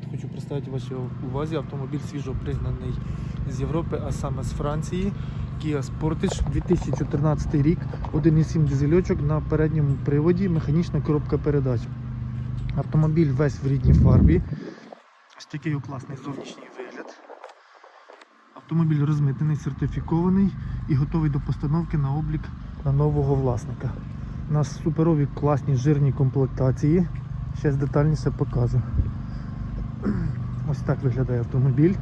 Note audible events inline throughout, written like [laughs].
привіт! Хочу представити вашій увазі автомобіль свіжо пригнаний з Європи, а саме з Франції. Kia Sportage 2014 рік, 1,7 дизельочок на передньому приводі, механічна коробка передач. Автомобіль весь в рідній фарбі. Ось такий класний зовнішній вигляд. Автомобіль розмитнений, сертифікований і готовий до постановки на облік на нового власника. У нас суперові класні жирні комплектації. Зараз детальніше покажу. [clears throat] Ось так виглядає автомобіль.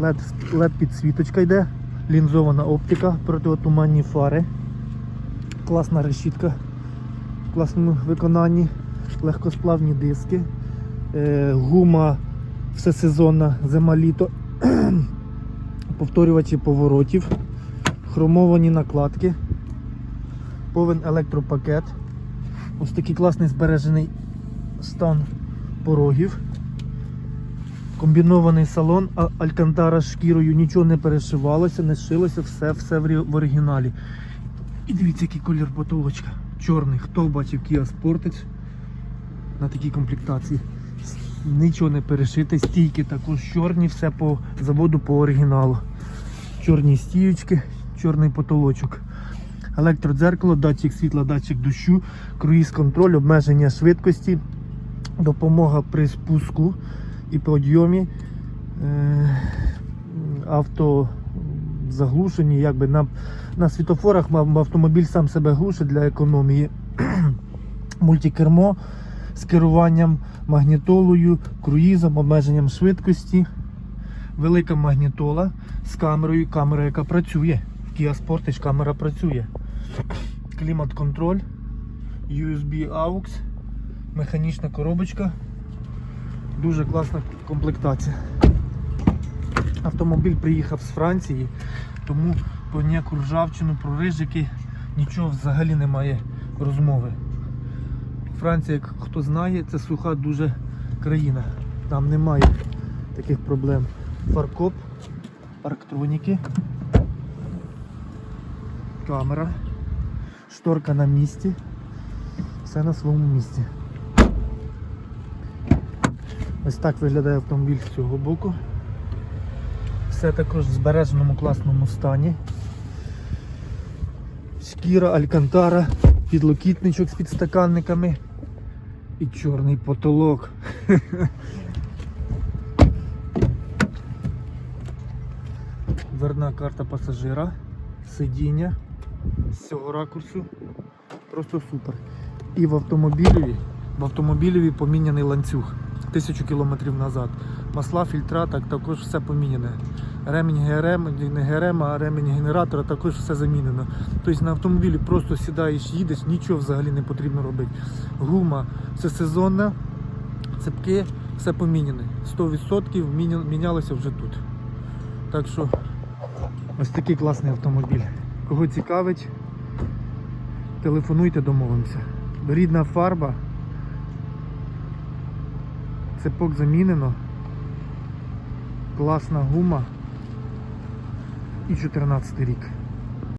LED, LED підсвіточка йде, лінзована оптика, противотуманні фари. Класна решітка в класному виконанні, легкосплавні диски, е, гума всесезонна, зима-літо, [clears throat] повторювачі поворотів, хромовані накладки, повен електропакет. Ось такий класний збережений стан порогів. Комбінований салон, алькантара з шкірою, нічого не перешивалося, не шилося, все все в оригіналі. І дивіться, який колір потолочка. Чорний. Хто бачив Kia Sportage на такій комплектації? Нічого не перешите, стійки також чорні, все по заводу по оригіналу. Чорні стіючки, чорний потолочок. Електродзеркало, датчик світла, датчик дощу, круїз-контроль, обмеження швидкості, допомога при спуску і підйомі, е, авто заглушені, якби на, на світофорах автомобіль сам себе глушить для економії. [clears throat] Мультикермо з керуванням магнітолою, круїзом, обмеженням швидкості. Велика магнітола з камерою, камера, яка працює. В Kia Sportage камера працює. Клімат-контроль, USB AUX, механічна коробочка. Дуже класна комплектація. Автомобіль приїхав з Франції, тому про ніяку ржавчину, про рижики нічого взагалі немає розмови. Франція, як хто знає, це суха дуже країна. Там немає таких проблем. Фаркоп, парктроніки, камера, шторка на місці. Все на своєму місці. Ось так виглядає автомобіль з цього боку. Все також в збереженому класному стані. Шкіра, алькантара, підлокітничок з підстаканниками і чорний потолок. [laughs] Дверна карта пасажира, сидіння з цього ракурсу. Просто супер. І в автомобілі, в автомобілі поміняний ланцюг тисячу кілометрів назад. Масла, фільтра, так також все поміняне. Ремінь ГРМ, не ГРМ, а ремінь генератора також все замінено. Тобто на автомобілі просто сідаєш, їдеш, нічого взагалі не потрібно робити. Гума все сезонна, цепки, все поміняне. 100% міня- мінялося вже тут. Так що ось такий класний автомобіль. Кого цікавить, телефонуйте, домовимося. Рідна фарба. Цепок замінено. Класна гума. І 14 рік.